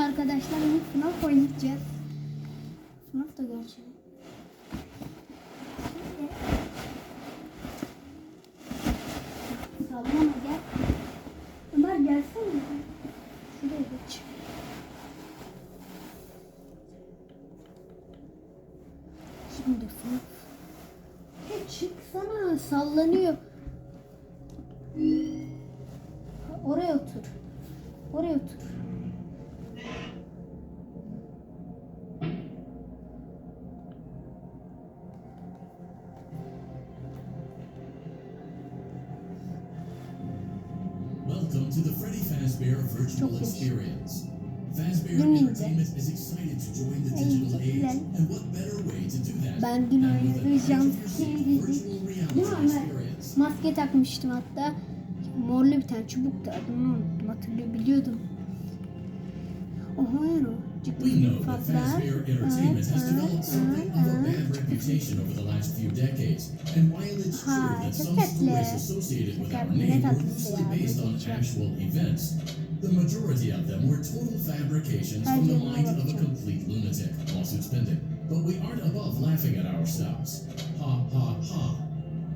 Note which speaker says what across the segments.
Speaker 1: arkadaşlar yine FNAF oynayacağız. FNAF da gerçi. Sallama gel. Ömer gelsene. Şuraya geç. Şimdi FNAF. Hey, çıksana sallanıyor. Oraya otur. Oraya otur.
Speaker 2: To the Freddy Fazbear Virtual. Experience. Fazbear Entertainment is excited to join the digital age, and what better way to do that
Speaker 1: Ben dün oynayacağım
Speaker 2: immersive virtual
Speaker 1: Değil mi
Speaker 2: experience?
Speaker 1: Maske takmıştım hatta. Morlu bir tane çubuktu adını unuttum hatırlıyor biliyordum. Oha ya o.
Speaker 2: We know that. Fazbear Entertainment has developed something of a bad reputation over the last few decades, and while it's true that some stories associated with our name were loosely based on actual events, the majority of them were total fabrications from the mind of a complete lunatic. Lawsuits pending. But we aren't above laughing at ourselves. Ha ha ha.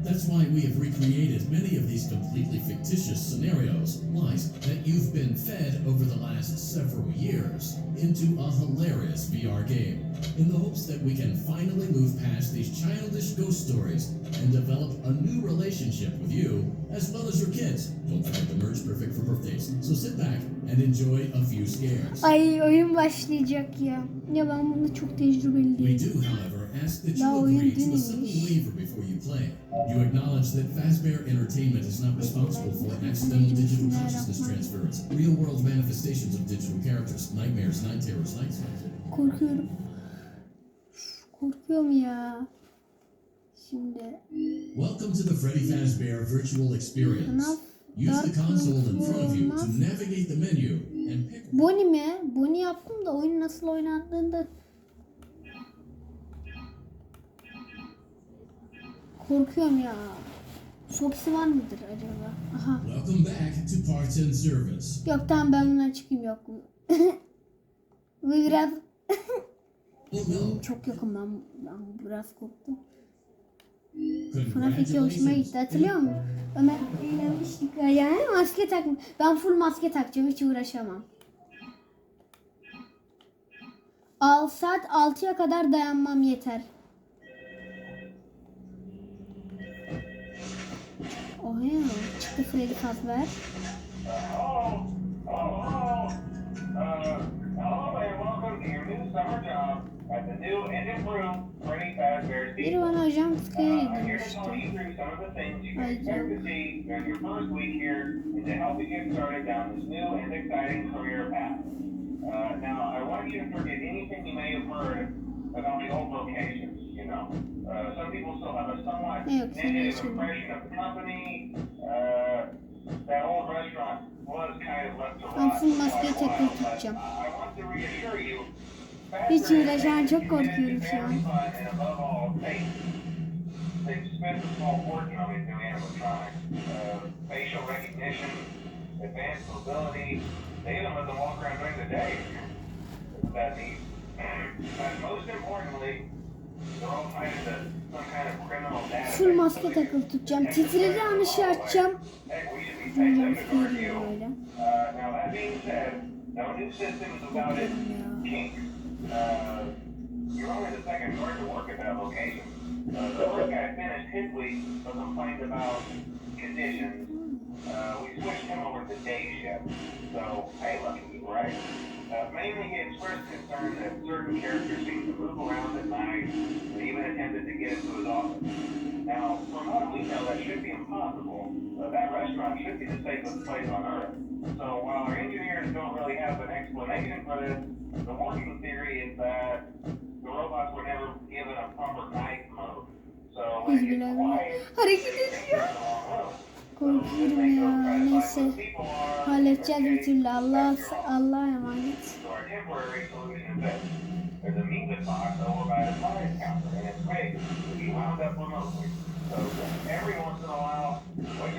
Speaker 2: That's why we have recreated many of these completely fictitious scenarios, lies that you've been fed over the last several years, into a hilarious VR game, in the hopes that we can finally move past these childish ghost stories and develop a new relationship with you, as well as your kids. Don't forget the merch perfect for birthdays. So sit back and enjoy a few scares.
Speaker 1: Ay oyun başlayacak ya. Ya ben bunu çok tecrübeli
Speaker 2: We
Speaker 1: değilim.
Speaker 2: do, however, ask that
Speaker 1: Daha
Speaker 2: you
Speaker 1: oyun
Speaker 2: agree to a simple waiver before you play. You acknowledge that Fazbear Entertainment is not responsible for accidental digital consciousness transference, real-world manifestations of digital characters, nightmares, night terrors, night sweats.
Speaker 1: Korkuyorum. Korkuyorum ya. Şimdi
Speaker 2: Welcome to the Freddy Fazbear Virtual Experience. Use the console in front of you to navigate the menu and pick
Speaker 1: Bonnie mi? Bonnie yaptım da oyun nasıl oynandığında korkuyorum ya. Foxy var mıdır acaba? Aha.
Speaker 2: Welcome back to Parts and Service.
Speaker 1: Yok tamam ben bundan çıkayım yok.
Speaker 2: Oh no!
Speaker 1: Çok yakın ben, ben biraz korktum. FNAF 2 hoşuma gitti hatırlıyor musun? Ömer eğlenmiştik yani maske takma. Ben full maske takacağım hiç uğraşamam. Al saat 6'ya kadar dayanmam yeter. Oh ya çıktı Freddy Fazbear.
Speaker 3: Hello. Hello, hello. Uh, hello and welcome to your new summer job at the new and improved Freddy Fazbear's
Speaker 1: Biri
Speaker 3: Pizza.
Speaker 1: bana hocam
Speaker 3: Uh,
Speaker 1: tıkaya
Speaker 3: I'm here to talk you through some of the things you can expect to see during your first week here and to help you get started down this new and exciting career path. Uh, now, I want you to forget anything you may have heard about the old locations, you know. Uh, some people still have a somewhat
Speaker 1: Ne yok, seni
Speaker 3: negative impression of the company. Uh, that old restaurant was kind of left to rot
Speaker 1: full
Speaker 3: for
Speaker 1: maskeyi
Speaker 3: quite a
Speaker 1: tekrar
Speaker 3: while, but
Speaker 1: tutacağım.
Speaker 3: I want to reassure you,
Speaker 1: Hiç öyle çok korkuyorum şu an. Full maske takılı tutacağım. Titredi an şey açacağım.
Speaker 3: Dinliyorum
Speaker 1: böyle.
Speaker 3: Bilmiyorum ya. Uh, you're only the second guard to work at that location. Uh, the first guy finished his week but complained about conditions. Uh, we switched him over to day shift. So, hey, lucky right? Uh, mainly he expressed concern that certain characters seem to move around at night and even attempted to get into his office. Now, from what we know, that should be impossible. Uh, that restaurant should be the safest place on earth. So while our engineers don't really have an explanation for this, the working theory is that the robots were never given a proper night mode. So when quiet,
Speaker 1: Hareket ediyor.
Speaker 3: take the wrong road.
Speaker 1: Korkuyorum ya. Neyse. Halledeceğiz bir türlü. Allah Allah'a emanet.
Speaker 3: So our temporary solution is this. There's a meat box over by the prize counter, and it's rigged to be wound up remotely. So every once in a while,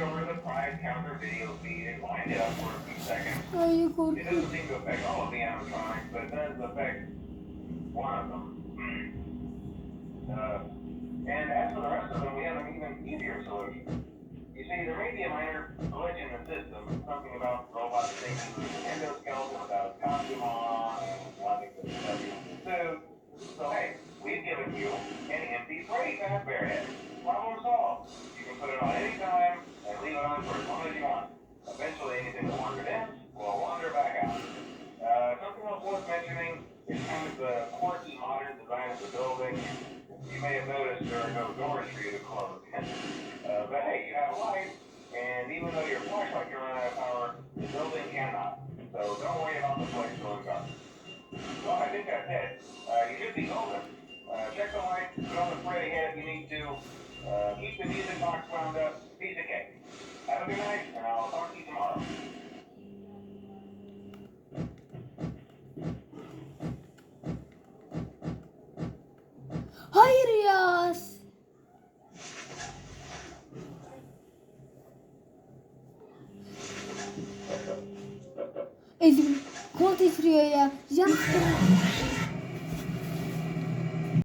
Speaker 3: over to the prize counter video feed wind it up for a few seconds.
Speaker 1: Ay
Speaker 3: It doesn't seem to affect all of the animatronics, but it does affect one of them. Uh, and as for the rest of them, we have an even easier solution. You see, there may be a minor glitch in the system, something about robots thinking endoskeleton without a costume on, wanting to suit. So hey, we've given you an empty Freddy Fazbear head. Problem solved. You can put it on any time and leave it on for as long as you want. Eventually, that wandered in will wander back out. Uh, something else worth mentioning is kind of the quirky modern design of the building. You may have noticed there are no doors for you to close. uh, but hey, you have a light, and even though your flashlight can run out of power, the building cannot. So don't worry about the place going dark. Well, I think that's it. Uh, you should be golden. Uh, check the light, put on the Freddy head if you need to. Uh, keep the music box wound up. Piece of cake. Have a good night,
Speaker 1: Ezgi kol titriyor ya. Can